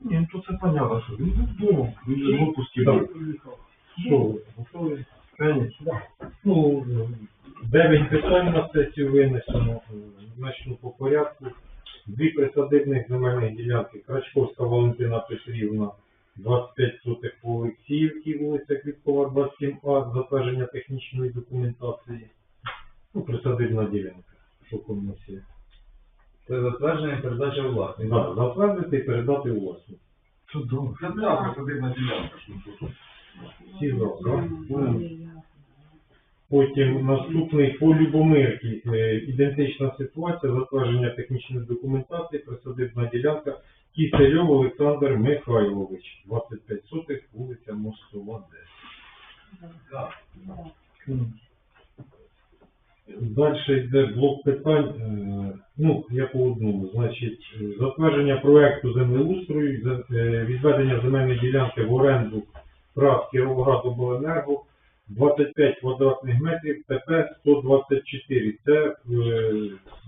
Ні, ну то це понятно, що він був вдома, він же в отпуске Так. Що, ви готові? Конечно. Ну, дев'ять питань на сесію винесено. Начну по порядку. Дві присадибних земельних ділянки. Крачковська Валентина Петрівна, 25 сотих по Олексіївці, вулиця Квіткова, 27А, затвердження технічної документації. Ну, присадибна ділянка. Що комісія? Це затвердження і передача у власність. Да, затвердити і передати у власність. Чудово. Це да, посадибна ділянка, що тут. Всі за, да? Потім наступний по Любомирці. Е, Ідентична ситуація, затвердження технічної документації, присадибна ділянка. Кисельов Олександр Михайлович, 25 сотих, вулиця Мостова, 10. Далі йде блок питань. е, Ну, я по одному. Значить, е, затвердження проекту землеустрою, е, відведення земельної ділянки в оренду прав Кіровоградобленерго, 25 квадратних метрів, ТП 124. Це е,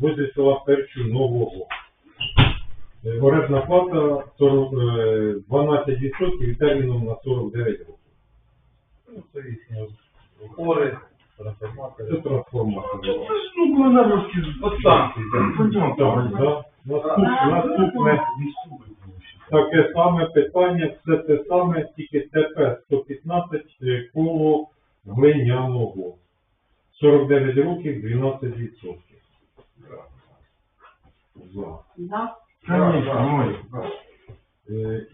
возле села Перчу Нового. Орендна плата 40, е, 12% і терміном на 49 років. Ну, Це їхні Це трансформатор. Це ж ну Бленаровські От станції. так. Пойдем там. Да. Наступ- Наступне таке саме питання, все те саме, тільки ТП 115 е, коло глиняного. 49 років, 12%. За. Да. Конечно,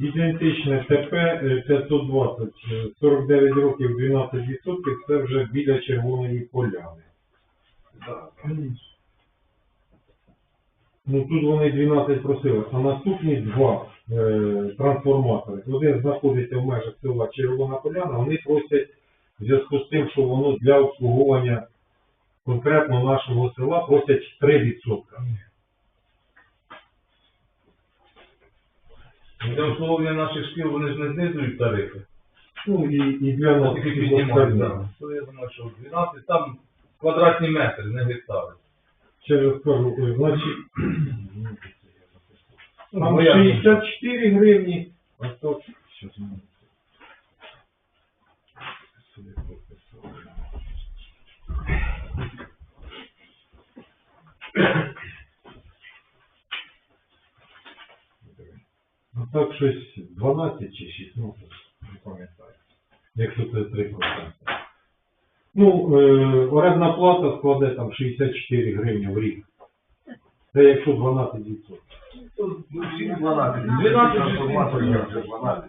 Ідентичне ТП е, 520, е, 49 років, 12%, це вже біля Червоної поляни. Конечно. Ну тут вони 12 просили, а наступні два е, трансформатори. Один знаходиться в межах села Червона Поляна, вони просять в зв'язку з тим, що воно для обслуговування конкретно нашого села просять 3%. Для обслуговування наших шкіл вони ж не знизують тарифи. Ну і, і для нас тільки піднімають. да. То я думаю, що 12, там квадратні метри, не гектари. Ще раз кажу, значить, Ну, там 64 гривні, а то Ну так щось 12 чи 16, не пам'ятаю. Якщо це 3%. Ну, е, орендна плата складе там 64 гривні в рік. Це якщо 12%. Всі 12. 12 трансформаторів, як же 12.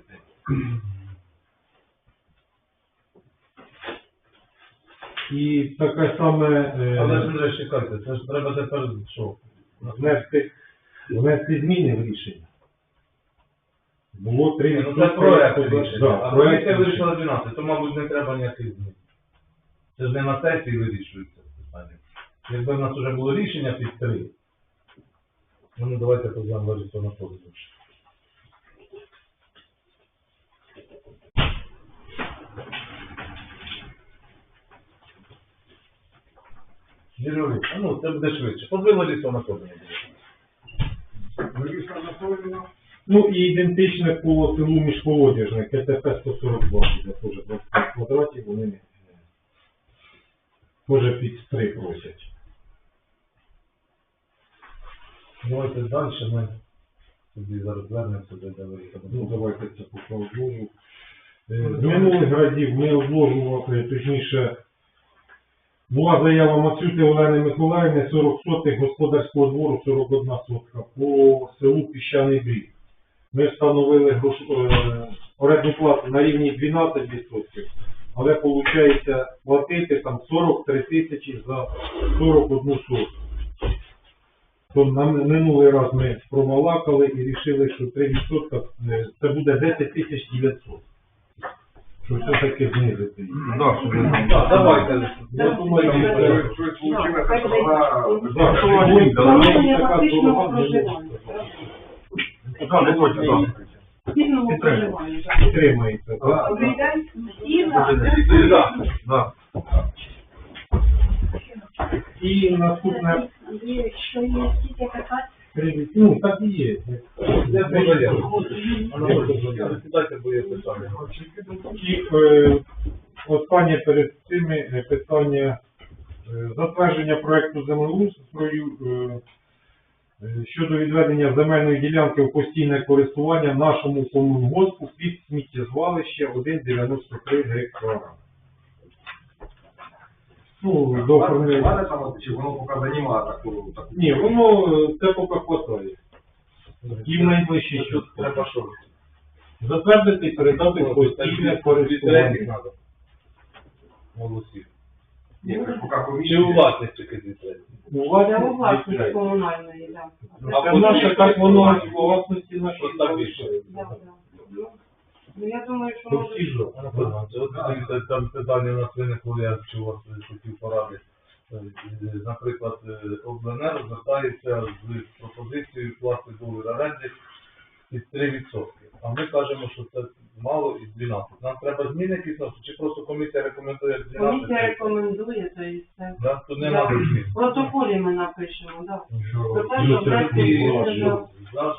І таке саме Але ж е, Андрій, чекайте, це ж треба тепер що? внести, внести зміни в рішення. Було три Ну це проект рішення. Да, А проект комісія рішення. вирішила 12, то, мабуть, не треба ніяких змін. Це ж не на сесії вирішується питання. Якби в нас вже було рішення під три, ну, ну давайте позовемо Ларису Анатолійовну. Дірові, а ну це буде швидше. Позви Ларису Анатолійовну. Лариса Анатоліївна. Ну і ідентичне по селу Міжколодяжне, КТП 142, буде теж 25 квадратів, вони не теж під 3 просять. Давайте далі ми тоді зараз звернемося до Лариси Ну, давайте це обложу. Е, З минулих разів ми обложували, точніше, була заява Мацюти Олени Миколаївни 40 сотих господарського двору, 41 сотка по селу Піщаний Брід. Ми встановили грош... е, орендну плату на рівні 12%, але виходить платити там 43 тисячі за 41 сотку. То на минулий раз ми промалакали і вирішили, що 3% е, це буде 10 тисяч 900. Що все-таки знизити. Да, щоб там- Так, давайте. Я думаю, що е, Щось вийшло, що вона... Да, що Вона вони- да, така дорога, не точно, да. Спільного Підтримуємо. проживання. так. Підтримується. Да. Добрий день. І Да. Да. І наступне Андрій, є тільки така Ну, так і є. Де по заяві? Сідайте, бо є питання. І е, останнє перед цими е, питання е, затвердження проекту землеустрою е, щодо відведення земельної ділянки в постійне користування нашому комунгоспу під сміттєзвалище 1,93 гектара. Ну, до оформлення. Чи воно поки займає таку, таку. Ні, воно е, це поки хватає. І в найближчий час. Треба що? Затвердити і передати в постійне користування. Голосів. Ні, це ж Чи у власність тільки дві власності третє. комунальної, так. А Це наше, так воно у власності нашої так більше. Да, да. Ну, я думаю, що може... жов. Це от там питання у нас виникло, я чи у вас е, хотів поради. Е, е, Наприклад, обленер звертається з пропозицією класти договір оренди під 3%. А ми кажемо, що це мало 12. Нам треба зміни якісь, чи просто комісія рекомендує 12? Комісія рекомендує, то і все. Да? Тут нема Да. змін. В протоколі ми напишемо, так. Про те, що що, знаєш,